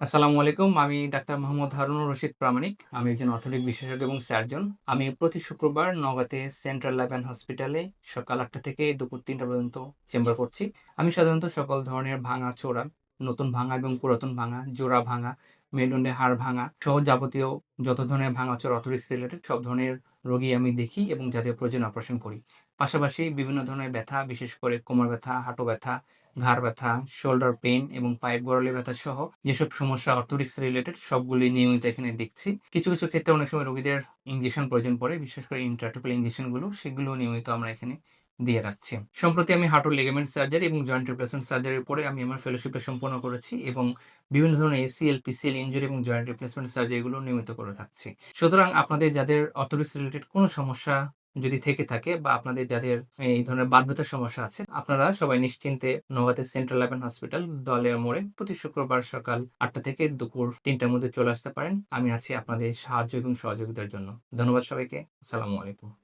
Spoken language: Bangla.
আসসালামু আলাইকুম, আমি ডাক্তার মোহাম্মদ হারুন রশিদ প্রামাণিক। আমি একজন অর্থনৈতিক বিশেষজ্ঞ এবং সার্জন। আমি প্রতি শুক্রবার নগাতে সেন্ট্রাল ল্যাব অ্যান্ড হসপিটালে সকাল আটটা থেকে দুপুর তিনটা পর্যন্ত চেম্বার করছি। আমি সাধারণত সকল ধরনের ভাঙা চোরা নতুন ভাঙা এবং পুরাতন ভাঙা, জোড়া ভাঙা মেরুদণ্ডে হাড় ভাঙা সহ যাবতীয় যত ধরনের ভাঙা চোরা অর্থোপেডিক্স রিলেটেড সব ধরনের রোগী আমি দেখি এবং যাদের প্রয়োজন অপারেশন করি। পাশাপাশি বিভিন্ন ধরনের ব্যথা, বিশেষ করে কোমর ব্যথা, হাঁটু ব্যথা, ঘাড় ব্যথা শোল্ডার পেন এবং পাইপ গোড়ালি ব্যথা সহ যেসব সমস্যা অর্থোডিক্স রিলেটেড সবগুলি নিয়মিত এখানে দেখছি। কিছু কিছু ক্ষেত্রে অনেক সময় রোগীদের ইঞ্জেকশন প্রয়োজন পড়ে, বিশেষ করে ইন্টারটোপিল ইঞ্জেকশনগুলো সেগুলো নিয়মিত আমরা এখানে দিয়ে রাখছি। সম্প্রতি আমি হাঁটুর লিগামেন্ট সার্জারি এবং জয়েন্ট রিপ্লেসমেন্ট সার্জারির পরে আমি আমার ফেলোশিপে সম্পন্ন করেছি এবং বিভিন্ন ধরনের এসিএল পিসিএল ইঞ্জুরি এবং জয়েন্ট রিপ্লেসমেন্ট সার্জারিগুলো নিয়মিত করে থাকছি। সুতরাং আপনাদের যাদের অর্থোডিক্স রিলেটেড কোনো সমস্যা যদি থেকে থাকে বা আপনাদের যাদের এই ধরনের বাত ব্যথার সমস্যা আছে, আপনারা সবাই নিশ্চিন্তে নগাতে সেন্ট্রাল ল্যাবেন হসপিটাল দলের মোড়ে প্রতি শুক্রবার সকাল আটটা থেকে দুপুর তিনটার মধ্যে চলে আসতে পারেন। আমি আছি আপনাদের সাহায্য এবং সহযোগিতার জন্য। ধন্যবাদ সবাইকে। আসসালামু আলাইকুম।